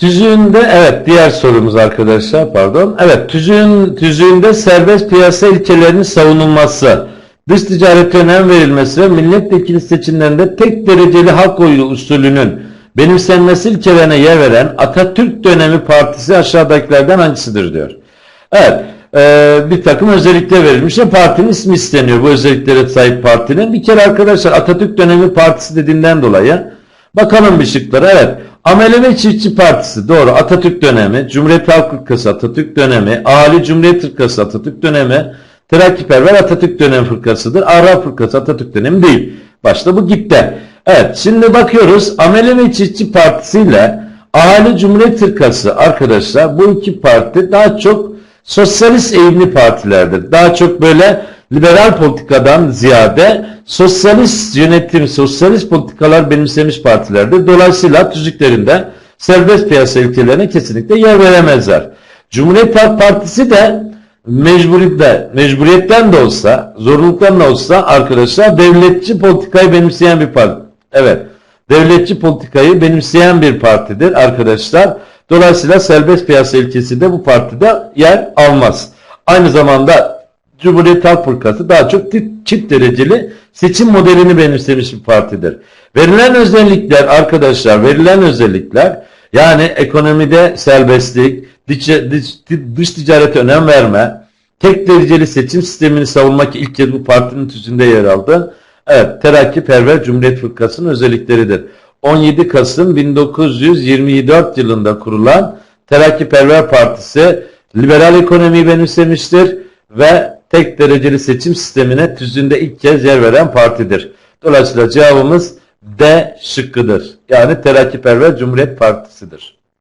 Tüzüğünde evet diğer sorumuz arkadaşlar pardon. Evet tüzüğün, tüzüğünde serbest piyasa ilkelerinin savunulması, dış ticarete önem verilmesi ve milletvekili seçimlerinde tek dereceli halk oyu usulünün benimsenmesi ilkelerine yer veren Atatürk dönemi partisi aşağıdakilerden hangisidir diyor. Evet e, bir takım özellikler verilmiş ve partinin ismi isteniyor bu özelliklere sahip partinin. Bir kere arkadaşlar Atatürk dönemi partisi dediğinden dolayı bakalım bir şıklara evet. Amele ve Çiftçi Partisi doğru Atatürk dönemi, Cumhuriyet Halk Fırkası Atatürk dönemi, Ali Cumhuriyet Fırkası Atatürk dönemi, Terakkiperver Atatürk dönemi fırkasıdır. Arap Fırkası Atatürk dönemi değil. Başta bu gitti. Evet şimdi bakıyoruz Amele ve Çiftçi Partisi ile Ali Cumhuriyet Fırkası arkadaşlar bu iki parti daha çok sosyalist eğilimli partilerdir. Daha çok böyle liberal politikadan ziyade sosyalist yönetim, sosyalist politikalar benimsemiş partilerdir. Dolayısıyla tüzüklerinde serbest piyasa ilkelerine kesinlikle yer veremezler. Cumhuriyet Halk Partisi de mecburiyette, mecburiyetten de olsa, zorunluluktan da olsa arkadaşlar devletçi politikayı benimseyen bir parti. Evet, devletçi politikayı benimseyen bir partidir arkadaşlar. Dolayısıyla serbest piyasa ilkesi de bu partide yer almaz. Aynı zamanda Cumhuriyet Halk Fırkası daha çok çift dereceli seçim modelini benimsemiş bir partidir. Verilen özellikler arkadaşlar verilen özellikler yani ekonomide serbestlik, dış, dış, dış ticarete önem verme, tek dereceli seçim sistemini savunmak ilk kez bu partinin tüzüğünde yer aldı. Evet, Terakkiperver Cumhuriyet Fırkası'nın özellikleridir. 17 Kasım 1924 yılında kurulan Terakkiperver Partisi liberal ekonomiyi benimsemiştir ve tek dereceli seçim sistemine tüzüğünde ilk kez yer veren partidir. Dolayısıyla cevabımız D şıkkıdır. Yani Terakkiperver Cumhuriyet Partisi'dir.